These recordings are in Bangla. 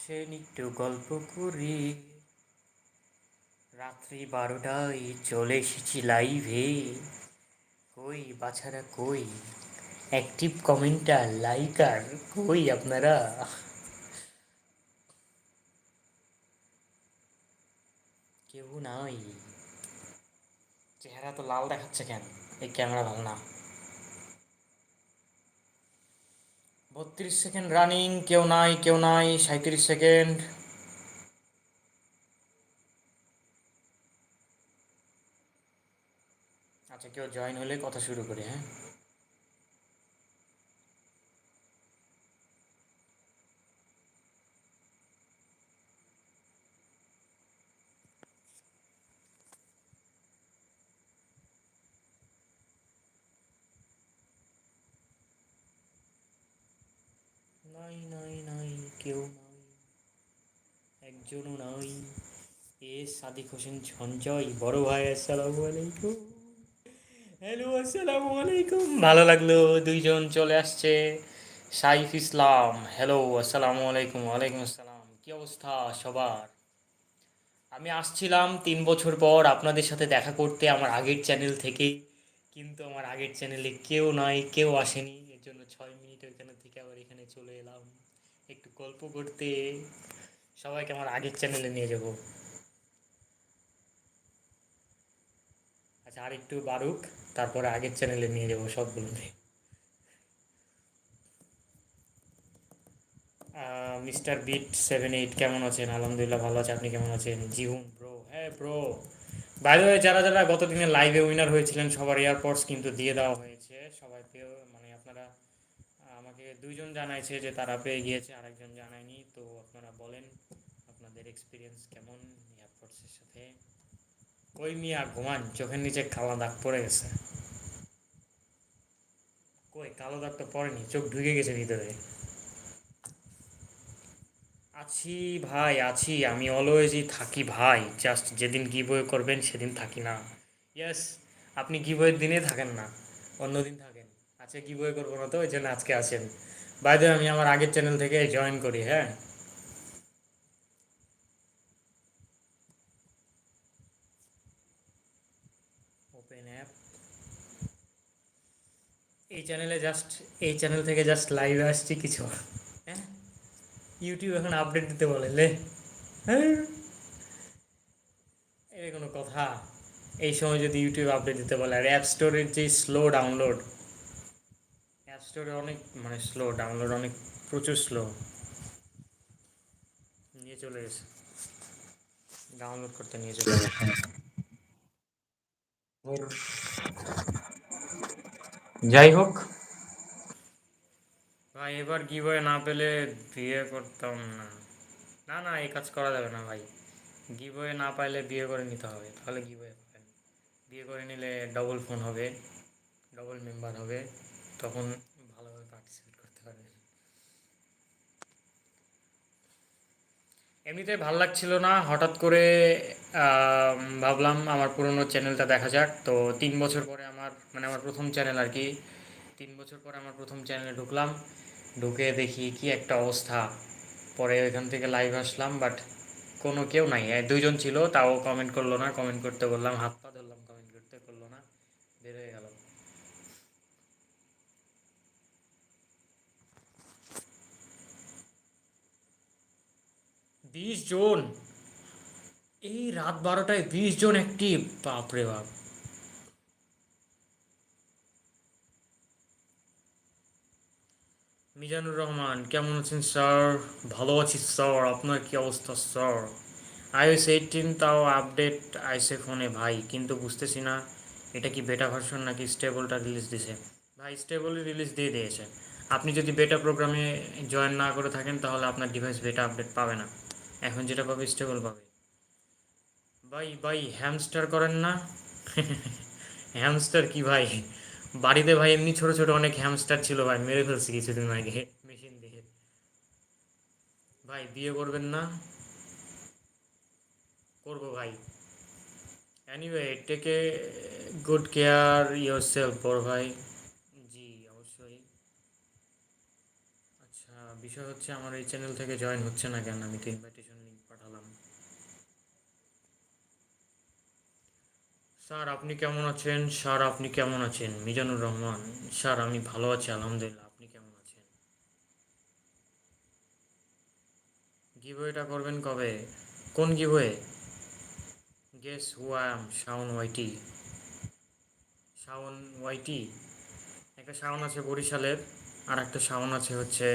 আসেন একটু গল্প করি। রাত্রি বারোটায় চলে এসেছি লাইভে কই, বাছারা কই? অ্যাক্টিভ কমেন্টার লাইকার কই আপনারা? কেউ নাই। চেহারা তো লাল দেখাচ্ছে কেন? এই ক্যামেরা ভালো না বত্রিশ সেকেন্ড রানিং, কেউ নাই কেউ নাই সাঁত্রিশ সেকেন্ড। আচ্ছা কেউ জয়েন হলে কথা শুরু করি হ্যাঁ নাই নাই নাই কেউ নাই একজনও নাই এ সাদিক হোসেন সঞ্জয়, বড় ভাই, আসসালামু আলাইকুম। হ্যালো আসসালামু আলাইকুম। ভালো লাগল, দুইজন চলে আসছে। সাইফ ইসলাম হ্যালো আসসালামু আলাইকুম, ওয়ালাইকুম আসসালাম। কি অবস্থা সবার? আমি আসছিলাম তিন বছর পর আপনাদের সাথে দেখা করতে আমার আগের চ্যানেল থেকে। কিন্তু আমার আগের চ্যানেলে কেউ নাই, কেউ আসেনি। এর জন্য ছয় মিনিট ওইখানে থেকে আবার এখানে চলে এলাম। একটু গল্প করতে। সবাইকে আমার আগের চ্যানেলে নিয়ে যাব। আচ্ছা আর একটু বাড়ুক, তারপরে আগের চ্যানেলে নিয়ে যাব সবগুলোতে মিস্টার বিট সেভেন এইট কেমন আছেন? আলহামদুলিল্লাহ ভালো আছে, আপনি কেমন আছেন? জিহুন ব্রো হ্যাঁ ব্রো বাইরে যারা যারা গত দিনে লাইভে উইনার হয়েছিলেন, সবার এয়ারপোর্টস কিন্তু দিয়ে দেওয়া হয়েছে। সবাই পেয়েও মানে আপনারা, আমাকে দুইজন জানাইছে যে তারা পেয়ে গিয়েছে, আরেকজন জানায়নি, তো আপনারা বলেন। আপনাদের এক্সপিরিয়েন্স কেমন এয়ারপোর্টসের সাথে। ওই মিয়া ঘুমান, চোখের নিচে কালো দাগ পড়ে গেছে। কই, কালো দাগ তো পড়েনি, চোখ ঢুকে গেছে ভিতরে। আছি ভাই, আছি, আমি অলওয়েজই থাকি ভাই জাস্ট যেদিন গিভওয়ে করবেন সেদিন থাকি না। ইয়েস আপনি গিভওয়ের দিনে থাকেন না অন্য দিন থাকেন। আজকে গিভওয়ে করব না তো, ওই জন্য আজকে আছেন বাইরে আমি আমার আগের চ্যানেল থেকে জয়েন করি হ্যাঁ ওপেন অ্যাপ এই চ্যানেলে জাস্ট এই চ্যানেল থেকে জাস্ট লাইভে আসছি কিছু। হ্যাঁ? ইউটিউব এখন আপডেট দিতে বলে, লে। হ্যাঁ? এই কোনো কথা? এই সময় যদি ইউটিউব আপডেট দিতে বলে, আর অ্যাপ স্টোরের যে স্লো ডাউনলোড অ্যাপ স্টোরে অনেক মানে স্লো ডাউনলোড অনেক, প্রচুর স্লো নিয়ে চলে গেছে। ডাউনলোড করতে নিয়ে চলে গেছে। যাই হোক ভাই, এবার গিভওয়ে না পেলে বিয়ে করতাম না। না না, এই কাজ করা যাবে না ভাই। গিভওয়ে না পাইলে বিয়ে করে নিতে হবে। তাহলে গিভওয়ে পাবেন। বিয়ে করে নিলে ডবল ফোন হবে ডবল মেম্বার হবে। তখন ভালোভাবে পার্টিসিপেট করতে পারবেন। এমনিতে ভালো লাগছিল না। হঠাৎ করে ভাবলাম আমার পুরনো চ্যানেলটা দেখা যাক। তো তিন বছর পরে আমার মানে আমার প্রথম চ্যানেল আর কি। তিন বছর পরে আমার প্রথম চ্যানেলে ঢুকলাম। ঢুকে দেখি কি একটা অবস্থা। পরে ওইখান থেকে লাইভ আসলাম বাট কোনো কেউ নাই। দুইজন ছিল, তাও কমেন্ট করল না। কমেন্ট করতে বললাম, হাত পা ধরলাম কমেন্ট করতে করল না বের হয়ে গেল বিশ জন। এই রাত বারোটায় বিশ জন অ্যাক্টিভ বাপরে বাপ। মিজানুর রহমান, কেমন আছেন স্যার? ভালো আছি স্যার, আপনার কি অবস্থা স্যার? আইওএস এইটিন তাও আপডেট আইসে ফোনে, ভাই, কিন্তু বুঝতেছি না, এটা কি বেটা ভার্সন নাকি স্টেবলটা রিলিজ দিছে? ভাই স্টেবলই রিলিজ দিয়ে দিয়েছে। আপনি যদি বেটা প্রোগ্রামে জয়েন না করে থাকেন, তাহলে আপনার ডিভাইস বেটা আপডেট পাবে না। এখন যেটা পাবে স্টেবল পাবে। ভাই ভাই হ্যামস্টার করেন না। হ্যামস্টার কি ভাই? বাড়িতে ভাই এমনি ছোট ছোট অনেক হ্যামস্টার ছিল ভাই, মেরে ফেলছি কিছুদিন আগে মেশিন দিয়ে। ভাই, বিয়ে করবেন না? করব ভাই। এনিওয়ে টেকে গুড কেয়ার ইয়োর সেলফ বড় ভাই। জি, অবশ্যই। আচ্ছা বিষয় হচ্ছে, আমার এই চ্যানেল থেকে জয়েন হচ্ছে না কেন, আমি তো ইনভাইটেশন লিঙ্ক পাঠালাম স্যার, আপনি কেমন আছেন? স্যার, আপনি কেমন আছেন? মিজানুর রহমান, স্যার, আমি ভালো আছি, আলহামদুলিল্লাহ। আপনি কেমন আছেন? গিভওয়েটা করবেন কবে? কোন giveaway? Guess who Shawon YT. Shawon YT? একটা শাওন আছে বরিশালের আর একটা শাওন আছে হচ্ছে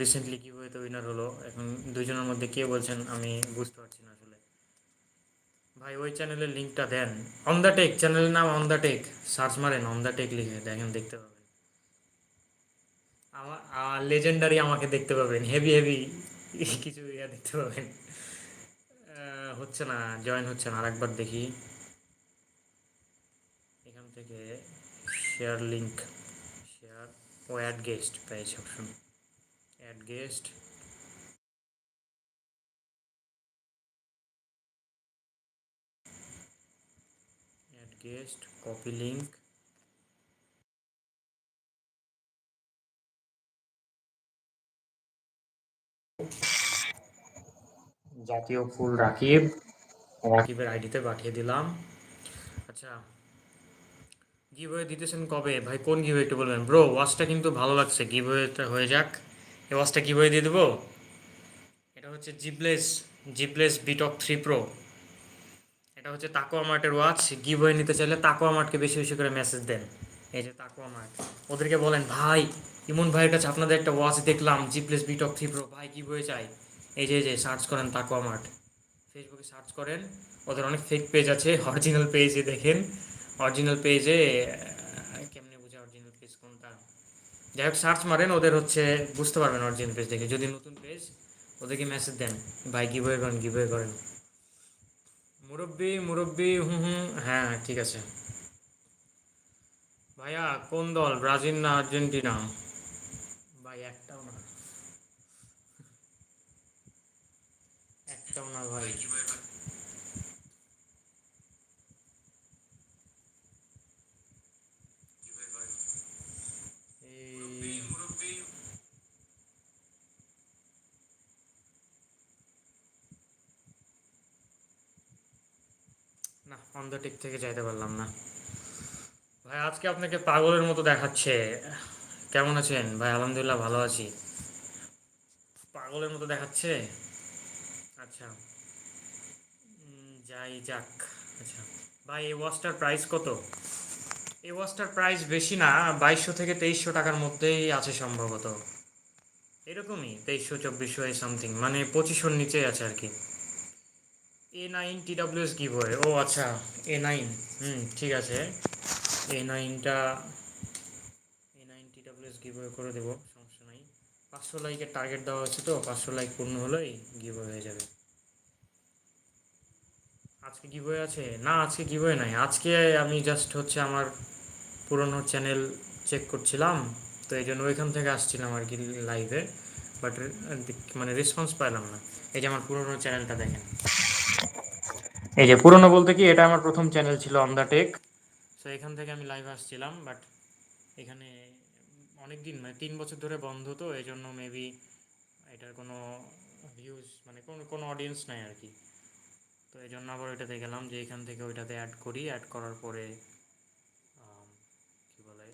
রিসেন্টলি গিভওয়েতে উইনার হলো। এখন দুইজনের মধ্যে কে বলছেন আমি বুঝতে পারছি না আসলে। ভাই, ওই চ্যানেলের লিঙ্কটা দেন। অন দ্য টেক চ্যানেলের নাম অন দ্য টেক সার্চ মারেন অন দ্য টেক লিখে, দেখেন, দেখতে পাবেন। আমার লেজেন্ডারি আমাকে দেখতে পাবেন। হেভি হেভি কিছু ইয়া দেখতে পাবেন। হচ্ছে না জয়েন হচ্ছে না। আরেকবার দেখি। এখান থেকে শেয়ার লিঙ্ক শেয়ার ও add guest price option add guest add guest copy link জাতীয় ফুল রাকিব, রাকিবের আইডিতে পাঠিয়ে দিলাম। আচ্ছা গিভওয়ে দিতেছেন কবে? ভাই, কোন গিভওয়ে একটু বলবেন? ব্রো ওয়াচটা কিন্তু ভালো লাগছে। গিভওয়েটা হয়ে যাক। এই ওয়াচটা গিভওয়ে দিয়ে দেবো? এটা হচ্ছে জিপ্লেস জিপ্লেস বিটক থ্রি প্রো এটা হচ্ছে তাকোয়া মার্টের ওয়াচ গিভওয়ে নিতে চাইলে তাকোয়া মার্টকে বেশি বেশি করে মেসেজ দেন। এই যে তাকোয়া মার্ট। ওদেরকে বলেন, ভাই, ইমন ভাইয়ের কাছে আপনাদের একটা ওয়াচ দেখলাম জিপ্লেস বিটক থ্রি প্রো ভাই গিভওয়ে চাই। এই যে যে সার্চ করেন তাকোয়া মার্ট। ফেসবুকে সার্চ করেন, ওদের অনেক ফেক পেজ আছে অরিজিনাল পেজে দেখেন। অরিজিনাল পেজে কেমনে বুঝে অরিজিনাল পেজ কোনটা? যাই হোক সার্চ মারেন, ওদের হচ্ছে বুঝতে পারবেন অরিজিনাল পেজ দেখে। যদি নতুন পেজ ওদেরকে মেসেজ দেন, ভাই গিভওয়ে করেন গিভওয়ে করেন। মুরব্বি মুরব্বি হুম হুম হ্যাঁ ঠিক আছে। ভাইয়া, কোন দল? ব্রাজিল না আর্জেন্টিনা? ভাই, একটাও না। একটাও না, ভাই এই না অন দ্য টিক থেকে যাইতে পারলাম না। ভাই, আজকে আপনাকে পাগলের মতো দেখাচ্ছে। কেমন আছেন? ভাই, আলহামদুলিল্লাহ ভালো আছি। পাগলের মতো দেখাচ্ছে? আচ্ছা। যাই যাক। আচ্ছা। ভাই, এই ওয়াচটার প্রাইস কত? এই ওয়াচটার প্রাইস বেশি না, বাইশশো থেকে তেইশশো টাকার মধ্যেই আছে সম্ভবত। এরকমই, তেইশশো, চব্বিশশো, এই সামথিং মানে পঁচিশশোর নিচেই আছে আর কি। A nine T W S giveaway ও আচ্ছা এ নাইন হুম, ঠিক আছে। A নাইনটা A nine T W S giveaway করে দেবো, সমস্যা নাই। পাঁচশো লাইকের টার্গেট দেওয়া আছে তো, পাঁচশো লাইক পূর্ণ হলেই গিভওয়ে হয়ে যাবে। আজকে গিভওয়ে আছে? না, আজকে গিভওয়ে নাই। আজকে আমি জাস্ট হচ্ছে আমার পুরনো চ্যানেল চেক করছিলাম, তো এই জন্য ওইখান থেকে আসছিলাম আর কি লাইভে বাট মানে রেসপন্স পাইলাম না। এই যে আমার পুরনো চ্যানেলটা দেখেন। এই যে পুরনো বলতে কি? এটা আমার প্রথম চ্যানেল ছিল অন দ্য টেক সো এখান থেকে আমি লাইভ আসছিলাম বাট এখানে অনেক দিন মানে তিন বছর ধরে বন্ধ তো এই জন্য মেবি এটার কোনো ভিউজ মানে কোনো কোনো অডিয়েন্স নাই আর কি। তো এই জন্য আবার ওইটাতে গেলাম, যে এখান থেকে ওইটাতে অ্যাড করি। অ্যাড করার পরে কি বলে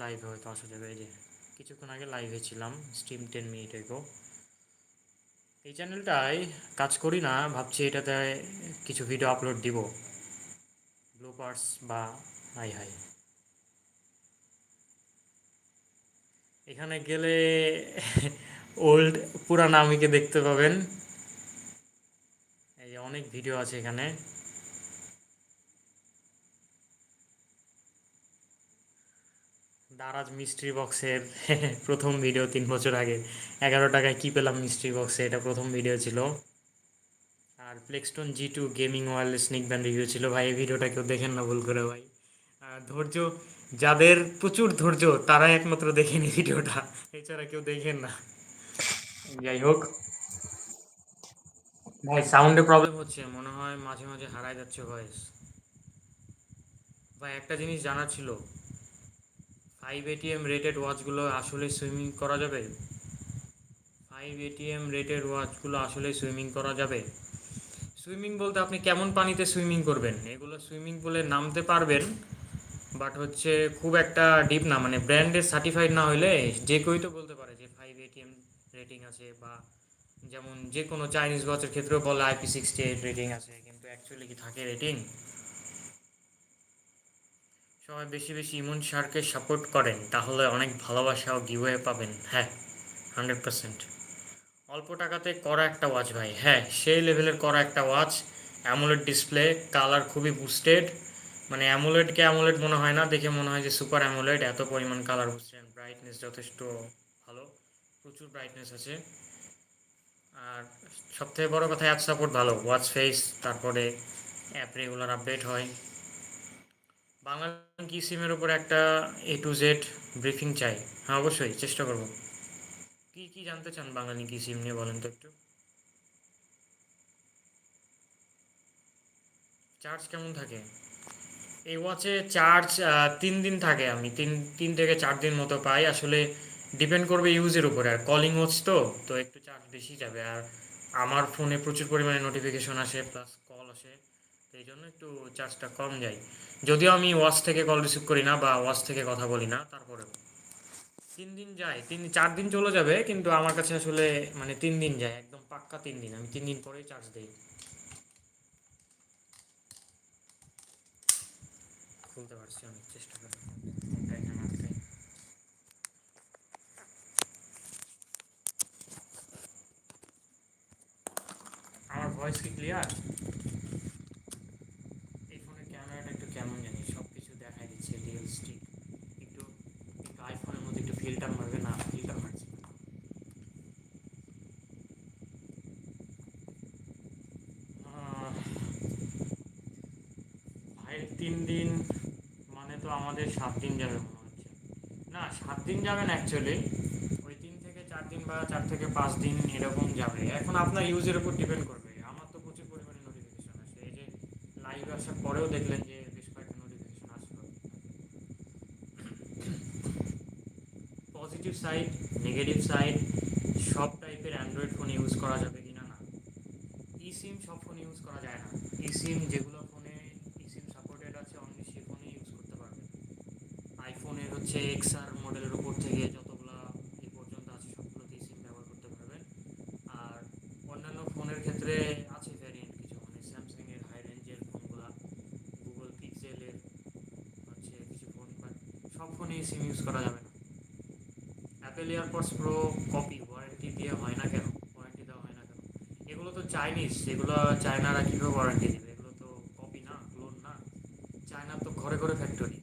লাইভে হয়তো আসা যাবে। এই যে, কিছুক্ষণ আগে লাইভে ছিলাম স্ট্রিম টেন মিনিট এগো এই চ্যানেলটায় কাজ করি না, ভাবছি এটাতে কিছু ভিডিও আপলোড দিব। ব্লুপার্স বা হাই হাই এখানে গেলে ওল্ড পুরান আমিকে দেখতে পাবেন। এই অনেক ভিডিও আছে এখানে। দারাজ মিস্ট্রি বক্সের প্রথম ভিডিও তিন বছর আগে। এগারো টাকায় কী পেলাম মিস্ট্রি বক্সে এটা প্রথম ভিডিও ছিল। আর Plextone G two gaming wireless neck band review ছিল। ভাই, এই ভিডিওটা কেউ দেখেন না, ভুল করে ভাই। ধৈর্য, যাদের প্রচুর ধৈর্য, তারাই একমাত্র দেখেন এই ভিডিওটা এছাড়া কেউ দেখেন না। যাই হোক। ভাই সাউন্ডে প্রবলেম হচ্ছে। মনে হয় মাঝে মাঝে হারায় যাচ্ছে ভয়েস ভাই, একটা জিনিস জানার ছিল। ফাইভ এটিএম রেটেড ওয়াচগুলো আসলে সুইমিং করা যাবে? ফাইভ এটিএম রেটের ওয়াচগুলো আসলে সুইমিং করা যাবে? সুইমিং বলতে আপনি কেমন পানিতে সুইমিং করবেন? এগুলো সুইমিং পুলে নামতে পারবেন বাট হচ্ছে খুব একটা ডিপ না মানে ব্র্যান্ডের সার্টিফাইড না হলে যে কেউই তো বলতে পারে যে ফাইভ এটিএম রেটিং আছে বা যেমন যে কোনো চাইনিজ ওয়াচের ক্ষেত্রেও বলে আইপি সিক্সটি এইট রেটিং আছে, কিন্তু অ্যাকচুয়ালি কি থাকে রেটিং সবাই বেশি বেশি ইমন শারকে সাপোর্ট করেন, তাহলে অনেক ভালোবাসা ও গিভওয়ে পাবেন। হ্যাঁ হান্ড্রেড পার্সেন্ট অল্প টাকাতে করা একটা ওয়াচ ভাই। হ্যাঁ সেই লেভেলের করা একটা ওয়াচ অ্যামোলেড ডিসপ্লে কালার খুবই বুস্টেড মানে অ্যামোলেডকে অ্যামোলেড মনে হয় না, দেখে মনে হয় যে সুপার অ্যামোলেড এত পরিমাণ কালার বুস্টেড ব্রাইটনেস যথেষ্ট ভালো। প্রচুর ব্রাইটনেস আছে। আর সবথেকে বড় কথা অ্যাপ সাপোর্ট ভালো। ওয়াচ ফেস তারপরে অ্যাপ রেগুলার আপডেট হয়। বাংলা কি সিমের উপর একটা এ টু জেড ব্রিফিং চাই? হ্যাঁ অবশ্যই, চেষ্টা করব। কি কি জানতে চান বাঙালি কি সিম নিয়ে বলেন তো একটু? চার্জ কেমন থাকে? এই ওয়াচে চার্জ তিন দিন থাকে আমি, তিন তিন থেকে চার দিন মতো পাই। আসলে ডিপেন্ড করবে ইউজের উপরে। আর কলিং ওয়াচ তো তো একটু চার্জ বেশি যাবে। আর আমার ফোনে প্রচুর পরিমাণে নোটিফিকেশন আসে প্লাস কল আসে। এই জন্য একটু চার্জটা কম যায়। যদিও আমি ওয়াচ থেকে কল রিসিভ করি না বা ওয়াচ থেকে কথা বলি না, তারপরেও। তিন দিন যায়, তিন, চার দিন চলে যাবে, কিন্তু আমার কাছে আসলে মানে তিন দিন যায়, একদম পাক্কা তিন দিন। আমি তিন দিন পরেই চার্জ দিই। খুলতে পারছি অনেক চেষ্টা করে। আমার ভয়েস কি ক্লিয়ার এই ফোনের ক্যামেরাটা একটু কেমন জানি সব কিছু দেখাই দিচ্ছে রিয়েলিস্টিক একটু একটু আইফোনের মধ্যে একটু ফিল্টার মারবে না ফিল্টার মারছে না। আহ, ভাই তিন দিন মানে তো আমাদের সাত দিন যাবে মনে হচ্ছে। না, সাত দিন যাবেন অ্যাকচুয়ালি ওই তিন থেকে চার দিন বা চার থেকে পাঁচ দিন এরকম যাবে। এখন আপনার ইউজের উপর ডিপেন্ড করবে। আমার তো প্রচুর পরিমাণে নোটিফিকেশন আসে। এই যে লাইভ আসার পরেও দেখলেন যে বেশ কয়েকটা নোটিফিকেশন আসলো। পজিটিভ সাইড নেগেটিভ সাইড সব টাইপের অ্যান্ড্রয়েড ফোন ইউজ করা যাবে কিনা না। ই সিম সব ফোন ইউজ করা যায় না। ই সিম যেগুলো ফোনে ই সিম সাপোর্টেড আছে অনলি সে ফোনে ইউজ করতে পারবে আইফোনের হচ্ছে এক্সআর মডেলের উপর থেকে যতগুলো এই পর্যন্ত আছে সবগুলোতে সিম ব্যবহার করতে পারবেন আর অন্যান্য ফোনের ক্ষেত্রে আছে ভ্যারিয়েন্ট কিছু মানে স্যামসাংয়ের হাই রেঞ্জের ফোনগুলো গুগল পিক্সেলের হচ্ছে কিছু ফোন বাট ফোনে সিম ইউজ করা যাবে না। Apple AirPods pro copy warranty দিয়ে হয় না কেন? ওয়ারেন্টি দেওয়া হয় না কেন? এগুলো তো চাইনিজ এগুলো চায়নারা কীভাবে ওয়ারেন্টি দেবে? এগুলো তো কপি না ক্লোন না। চায়নার তো ঘরে ঘরে ফ্যাক্টরি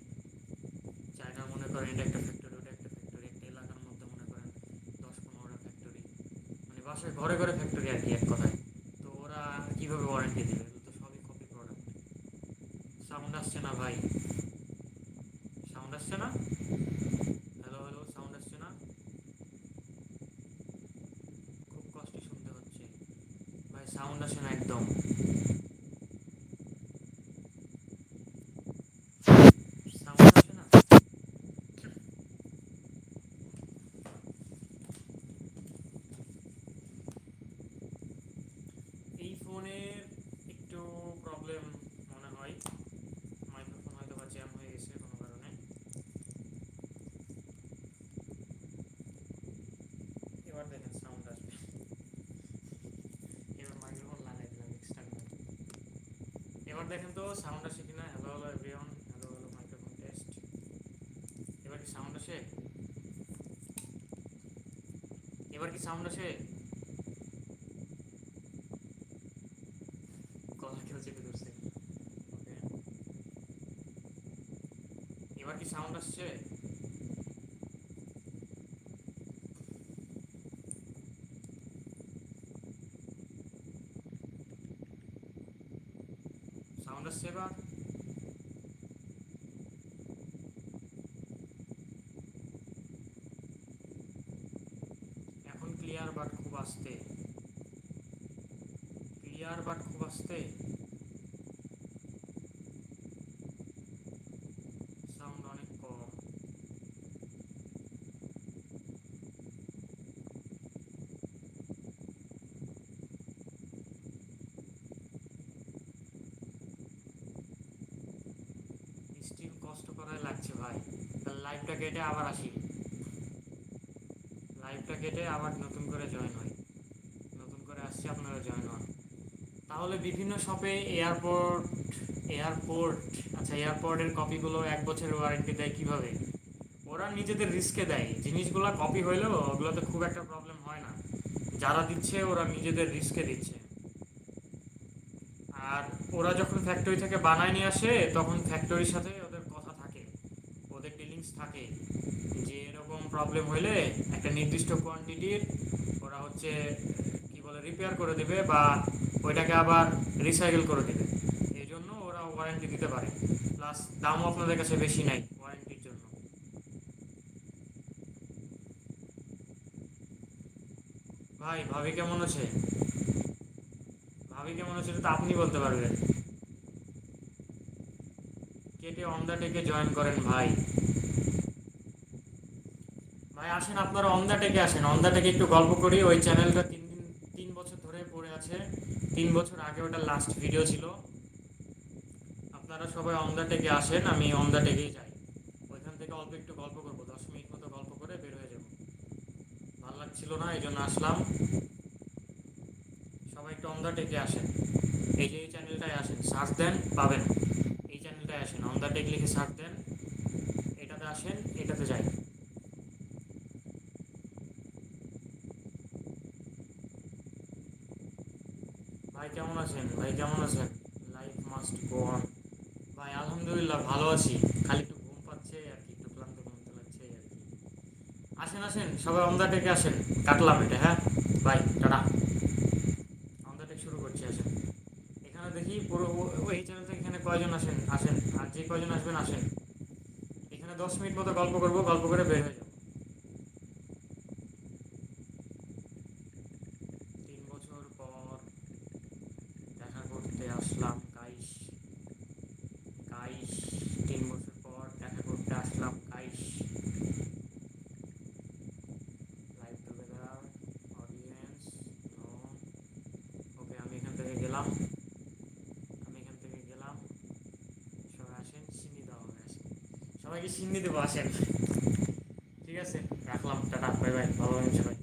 চায়না মনে করেন এটা একটা ফ্যাক্টরি ওটা একটা ফ্যাক্টরি একটা এলাকার মধ্যে মনে করেন দশ পনেরোটা ফ্যাক্টরি মানে বাসায় ঘরে ঘরে ফ্যাক্টরি আর কি, এক কথায় তো ওরা কীভাবে ওয়ারেন্টি দেবে এগুলো তো সবই কপি প্রোডাক্ট সাউন্ড আসছে না ভাই সাউন্ড আসছে না হ্যালো হ্যালো সাউন্ড আসছে না খুব কষ্টে শুনতে হচ্ছে ভাই সাউন্ড আসে না একদম সাউন্ড আসে না এই ফোনের একটু প্রবলেম মনে হয় মাইক্রোফোন হয়তো বা জ্যাম হয়ে গেছে কোনো কারণে এবার দেখেন সাউন্ড আসবে এবার মাইক্রোফোন লাগাই দিলাম এক্সটার্নাল এবার দেখেন তো সাউন্ড আসে কিনা? Hello hello everyone hello hello microphone test এবার কি সাউন্ড আসে? এবার কি সাউন্ড আসে? কথা কেউ চেপে ধরছে। এবার কি সাউন্ড আসছে? সাউন্ড সেবা এখন ক্লিয়ার বাট খুব আসতে। ক্লিয়ার বাট খুব আস্তে সাউন্ড অনেক কম আচ্ছা ভাই তাহলে লাইভটা কেটে আবার আসি। লাইভটা কেটে আবার নতুন করে জয়েন হই নতুন করে আসছি, আপনারা জয়েন হন। তাহলে বিভিন্ন শপে এয়ারপোর্ট এয়ারপোর্ট আচ্ছা এয়ারপোর্টের কপিগুলো এক বছরের ওয়ারেন্টি দেয় কীভাবে? ওরা নিজেদের রিস্কে দেয়। জিনিসগুলো কপি হইলেও ওগুলোতে খুব একটা প্রবলেম হয় না। যারা দিচ্ছে, ওরা নিজেদের রিস্কে দিচ্ছে। আর ওরা যখন ফ্যাক্টরি থেকে বানায় নিয়ে আসে, তখন ফ্যাক্টরির সাথে ওদের কথা থাকে ওদের ডিলিংস থাকে যে এরকম প্রবলেম হইলে একটা নির্দিষ্ট কোয়ান্টিটির ওরা হচ্ছে, কি বলে রিপেয়ার করে দেবে বা ওইটাকে আবার রিসাইকেল করে দেবে। এই জন্য ওরা ওয়ারেন্টি দিতে পারে। প্লাস দামও আপনাদের কাছে বেশি নাই ওয়ারেন্টির জন্য। ভাই, ভাবি কেমন আছে? ভাবি কেমন আছে এটা তো আপনি বলতে পারবেন। কেটে অন দ্য টেকে জয়েন করেন ভাই। আসেন আপনারা অন দ্য টেকে আসেন। অন দ্য টেকে একটু গল্প করি। ওই চ্যানেলটা তিন দিন, তিন বছর ধরে পড়ে আছে। তিন বছর আগে ওটা লাস্ট ভিডিও ছিল। আপনারা সবাই অন দ্য টেকে আসেন, আমি অন দ্য টেকেই যাই। ওইখান থেকে অল্প একটু গল্প করব। দশ মিনিট মতো গল্প করে বের হয়ে যাব। ভালো লাগছিল না এই জন্য আসলাম। সবাই একটু অন দ্য টেকে আসেন। এই যে এই চ্যানেলটায় আসেন, সার্চ দেন, পাবেন। এই চ্যানেলটায় আসেন। অন দ্য টেক লিখে সার্চ দেন। এটাতে আসেন, এটাতে যাই। ভাই কেমন আছেন? ভাই কেমন আছেন? লাইফ মাস্ট গো অন ভাই আলহামদুলিল্লাহ ভালো আছি। খালি একটু ঘুম পাচ্ছে, আর কি, একটু ক্লান্ত ক্লান্ত লাগছে, আর কি। আসেন আসেন, সবাই অন দ্য টেকে আসেন। কাটলাম এটা হ্যাঁ? ভাই, টাটা। অন দ্য টেক শুরু করছি, আসেন। এখানে দেখি পুরো ও- ও- এই চ্যানেল থেকে এখানে কয়জন আসেন? আসেন। আর যে কয়জন আসবেন, আসেন। এখানে দশ মিনিট মতো গল্প করব, গল্প করে বের হয়ে যাব তিন বছর পর দেখা করতে আসলাম গাইস গাইস তিন বছর পর দেখা করতে আসলাম guys live together audience okay আমি এখান থেকে গেলাম আমি এখান থেকে গেলাম সবাই আসেন সিন্নি দেওয়া হবে আসেন সিন্নি দেবো আসেন। ঠিক আছে? রাখলাম টাটা বাই বাই ভালো সবাই।